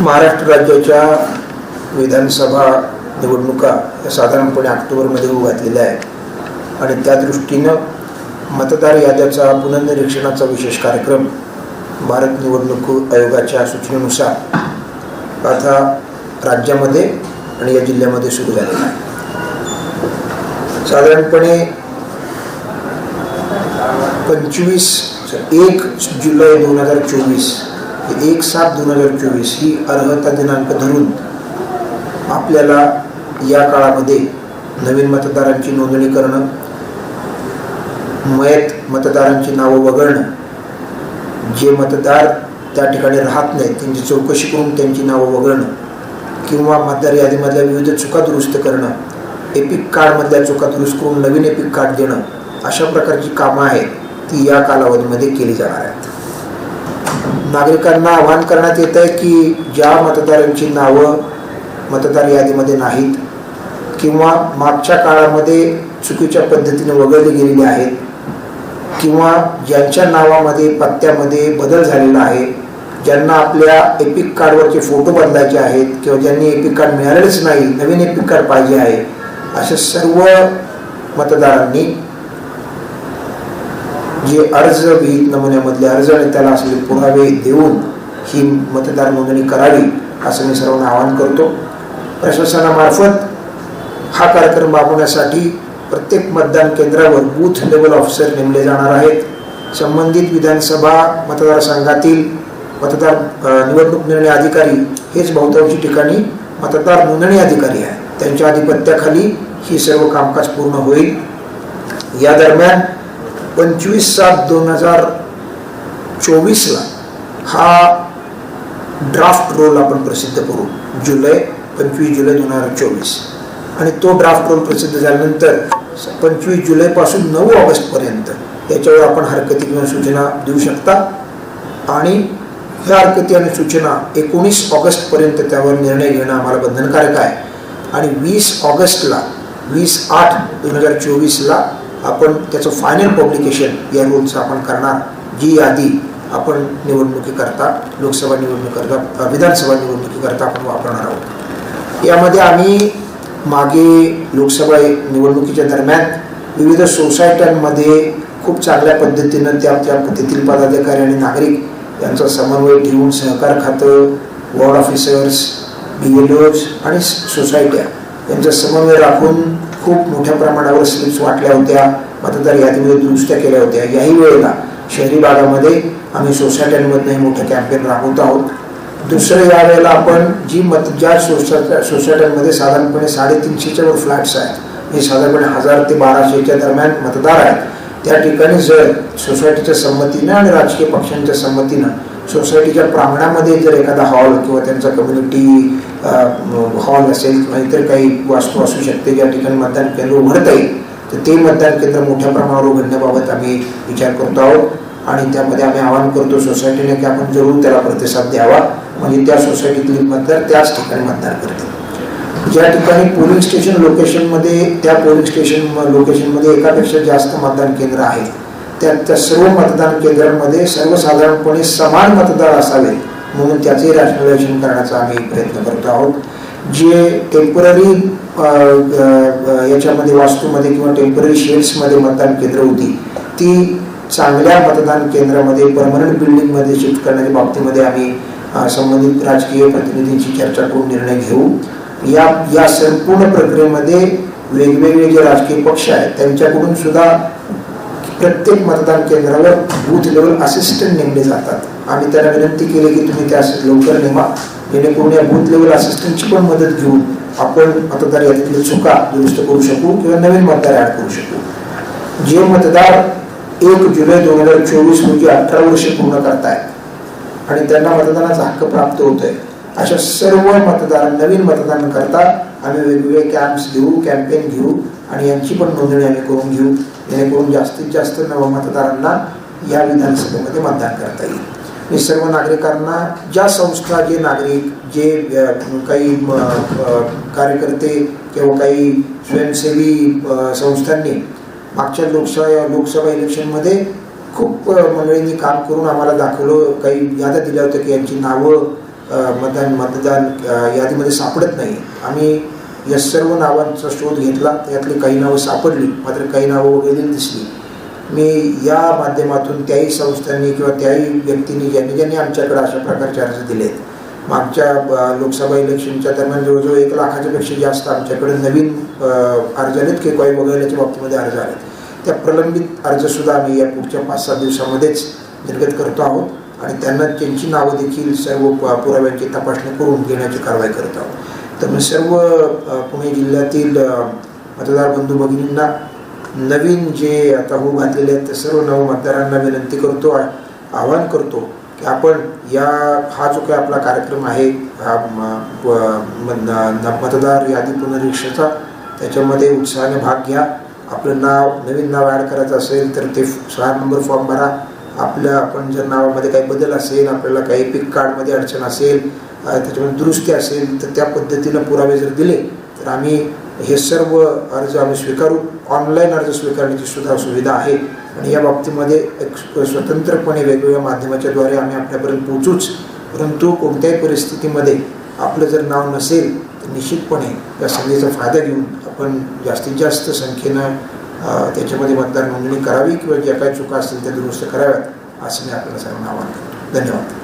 महाराष्ट्र राज्याच्या विधानसभा निवडणुका या साधारणपणे ऑक्टोबरमध्ये होऊ घातलेल्या आहेत. आणि त्या दृष्टीनं मतदार याद्याचा पुनर्निरीक्षणाचा विशेष कार्यक्रम भारत निवडणूक आयोगाच्या सूचनेनुसार आता राज्यामध्ये आणि या जिल्ह्यामध्ये सुरू झालेला आहे. साधारणपणे पंचवीस एक जुलै दोन हजार चोवीस एक सात दोन हजार चोवीस ही अर्हता दिनांक धरून आपल्याला या काळामध्ये नवीन मतदारांची नोंदणी करणं मयत मतदारांची नावं वगळणं जे मतदार त्या ठिकाणी राहत नाहीत त्यांची चौकशी करून त्यांची नावं वगळणं किंवा मतदार यादीमधल्या विविध चुका दुरुस्त करणं एपिक कार्डमधल्या चुका दुरुस्त करून नवीन एपिक कार्ड देणं अशा प्रकारची कामं आहेत ती या कालावधीमध्ये केली जाणार आहेत. नागरिकांना आवाहन करण्यात येत आहे की ज्या मतदारांची नावं मतदार यादीमध्ये नाहीत किंवा मागच्या काळामध्ये चुकीच्या पद्धतीने वगळली गेलेली आहेत किंवा ज्यांच्या नावामध्ये पत्त्यामध्ये बदल झालेला आहे ज्यांना आपल्या एपिक कार्डवरचे फोटो बदलायचे आहेत किंवा ज्यांनी एपिक कार्ड मिळालेच नाही नवीन एपिक कार्ड पाहिजे आहे अशा सर्व मतदारांनी जे अर्ज विहित नमुन्यामधले अर्ज आणि त्याला असलेले पुरावे देऊन ही मतदार नोंदणी करावी असं मी सर्वांना आवाहन करतो. प्रशासनामार्फत हा कार्यक्रम राबवण्यासाठी प्रत्येक मतदान केंद्रावर बूथ लेवल ऑफिसर नेमले जाणार आहेत. संबंधित विधानसभा मतदारसंघातील मतदार निवडणूक निर्णय अधिकारी हेच बहुतांशी ठिकाणी मतदार नोंदणी अधिकारी आहे त्यांच्या आधिपत्याखाली ही सर्व कामकाज पूर्ण होईल. या दरम्यान पंचवीस सात दोन हजार चोवीसला हा ड्राफ्ट रोल आपण प्रसिद्ध करू. जुलै पंचवीस जुलै दोन हजार चोवीस. आणि तो ड्राफ्ट रोल प्रसिद्ध झाल्यानंतर पंचवीस जुलैपासून नऊ ऑगस्टपर्यंत याच्यावर आपण हरकती किंवा सूचना देऊ शकता. आणि ह्या हरकती आणि सूचना एकोणीस ऑगस्टपर्यंत त्यावर निर्णय घेणं आम्हाला बंधनकारक आहे. आणि वीस ऑगस्टला वीस आठ दोन हजार चोवीसला आपण त्याचं फायनल पब्लिकेशन या रूलचं आपण करणार. जी यादी आपण निवडणुकीकरता लोकसभा निवडणुकीकरता विधानसभा निवडणुकीकरता आपण वापरणार आहोत. यामध्ये आम्ही मागे लोकसभा निवडणुकीच्या दरम्यान विविध सोसायट्यांमध्ये खूप चांगल्या पद्धतीनं त्या त्या तेथील पदाधिकारी आणि नागरिक यांचा समन्वय ठेवून सहकार खातं ward officers B L Os आणि सोसायट्या यांचा समन्वय राखून खूप मोठ्या प्रमाणावर स्लिप्स वाटल्या होत्या मतदार यादीमध्ये दुरुस्त्या केल्या होत्या. याही वेळेला शहरी भागामध्ये आम्ही सोसायट्यांमधनं हे मोठं कॅम्पेन राबवत आहोत. दुसरं यावेळेला आपण जी मत ज्या सोसायट्या सोसायट्यांमध्ये साधारणपणे साडेतीनशेच्या वर फ्लॅट्स आहेत हे साधारणपणे हजार ते बाराशेच्या दरम्यान मतदार आहेत त्या ठिकाणी जर सोसायटीच्या संमतीनं आणि राजकीय पक्षांच्या संमतीनं सोसायटीच्या प्रांगणामध्ये जर एखादा हॉल किंवा त्यांचा कम्युनिटी हॉल असेल किंवा इतर काही वास्तू असू शकते ज्या ठिकाणी मतदान केंद्र उघडता येईल तर ते मतदान केंद्र मोठ्या प्रमाणावर उघडण्याबाबत आम्ही विचार करतो आहोत. आणि त्यामध्ये आम्ही आवाहन करतो सोसायटीने की आपण जरूर त्याला प्रतिसाद द्यावा. म्हणजे त्या सोसायटीतील मतदार त्याच ठिकाणी मतदान करतील. ज्या ठिकाणी पोलिंग स्टेशन लोकेशनमध्ये त्या पोलिंग स्टेशन लोकेशनमध्ये एकापेक्षा जास्त मतदान केंद्र आहेत त्या त्या सर्व मतदान केंद्रांमध्ये सर्वसाधारणपणे समान मतदार असावे म्हणून त्याचे रॅशनलायझेशन करण्याचा आम्ही प्रयत्न करतो आहोत. जे टेंपररी याच्यामध्ये वास्तूमध्ये किंवा टेंपररी शेड्समध्ये मतदान केंद्र होती ती चांगल्या मतदान केंद्रामध्ये परमनंट बिल्डिंगमध्ये शिफ्ट करण्याच्या बाबतीमध्ये आम्ही संबंधित राजकीय प्रतिनिधींची चर्चा करून निर्णय घेऊ. या या संपूर्ण प्रक्रियेमध्ये वेगवेगळे जे राजकीय पक्ष आहेत त्यांच्याकडून सुद्धा प्रत्येक मतदान केंद्रावर बूथ लेवल असिस्टंट नेमले जातात. आम्ही त्यांना विनंती केली की तुम्ही त्या लवकर नेमा. जेणेकरून या बूथ लेवल असिस्टंटची पण मदत घेऊन आपण मतदार यादीतील चुका दुरुस्त करू शकू किंवा नवीन मतदार ऍड करू शकू. जे मतदार एक जुलै दोन हजार चोवीस रोजी अठरा वर्ष पूर्ण करतायत आणि त्यांना मतदानाचा हक्क प्राप्त होतोय अशा सर्व मतदार नवीन मतदान करता आम्ही वेगवेगळे कॅम्प्स घेऊ कॅम्पेन घेऊ आणि यांची पण नोंदणी आम्ही करून घेऊ. जेणेकरून जास्तीत जास्त नवमतदारांना या विधानसभेमध्ये मतदान करता येईल. मी सर्व नागरिकांना ज्या संस्था जे नागरिक जे काही कार्यकर्ते किंवा काही स्वयंसेवी संस्थांनी मागच्या लोकसभा लोकसभा इलेक्शनमध्ये खूप मंडळींनी काम करून आम्हाला दाखवलं काही याद्या दिल्या होत्या की यांची नावं मतदान मतदान यादीमध्ये सापडत नाही. आम्ही या सर्व नावांचा शोध घेतला. यातली काही नावं सापडली मात्र काही नावं वगैरे दिसली. मी या माध्यमातून त्याही संस्थांनी किंवा त्याही व्यक्तींनी ज्यांनी ज्यांनी आमच्याकडे अशा प्रकारचे अर्ज दिले आहेत मागच्या लोकसभा इलेक्शनच्या दरम्यान जवळजवळ एक लाखाच्यापेक्षा जास्त आमच्याकडे नवीन अर्ज आलेत. की काही वगैरेच्या बाबतीमध्ये अर्ज आलेत. त्या प्रलंबित अर्जसुद्धा आम्ही या पुढच्या पाच सात दिवसामध्येच निर्गत करतो आहोत आणि त्यांना त्यांची नावं देखील सर्व प- पुराव्यांची तपासणी करून घेण्याची कारवाई करत आहोत. तर मी सर्व पुणे जिल्ह्यातील मतदार बंधू भगिनींना नवीन जे आता होऊ घातलेले आहेत ते सर्व नव मतदारांना विनंती करतो आवाहन करतो की आपण या हा जो काही आपला कार्यक्रम आहे हा प- म- न- मतदार यादी पुनरीक्षेचा त्याच्यामध्ये उत्साहाने भाग घ्या. आपलं नाव नवीन नाव ॲड करायचं असेल तर ते सहा नंबर फॉर्म भरा. आपल्या आपण जर नावामध्ये काही बदल असेल आपल्याला काही पिक कार्डमध्ये अडचण असेल त्याच्यामध्ये दुरुस्ती असेल तर त्या पद्धतीनं पुरावे जर दिले तर आम्ही हे सर्व अर्ज आम्ही स्वीकारू. ऑनलाईन अर्ज स्वीकारण्याची सुद्धा सुविधा आहे. आणि या बाबतीमध्ये एक स्वतंत्रपणे वेगवेगळ्या माध्यमाच्याद्वारे आम्ही आपल्यापर्यंत पोचूच परंतु कोणत्याही परिस्थितीमध्ये आपलं जर नाव नसेल तर निश्चितपणे या संधीचा फायदा घेऊन आपण जास्तीत जास्त संख्येनं त्याच्यामध्ये मतदार नोंदणी करावी किंवा ज्या काही चुका असतील त्या दुरुस्त कराव्यात असं मी आपल्याला सर्वांना आवाहन करतो. धन्यवाद.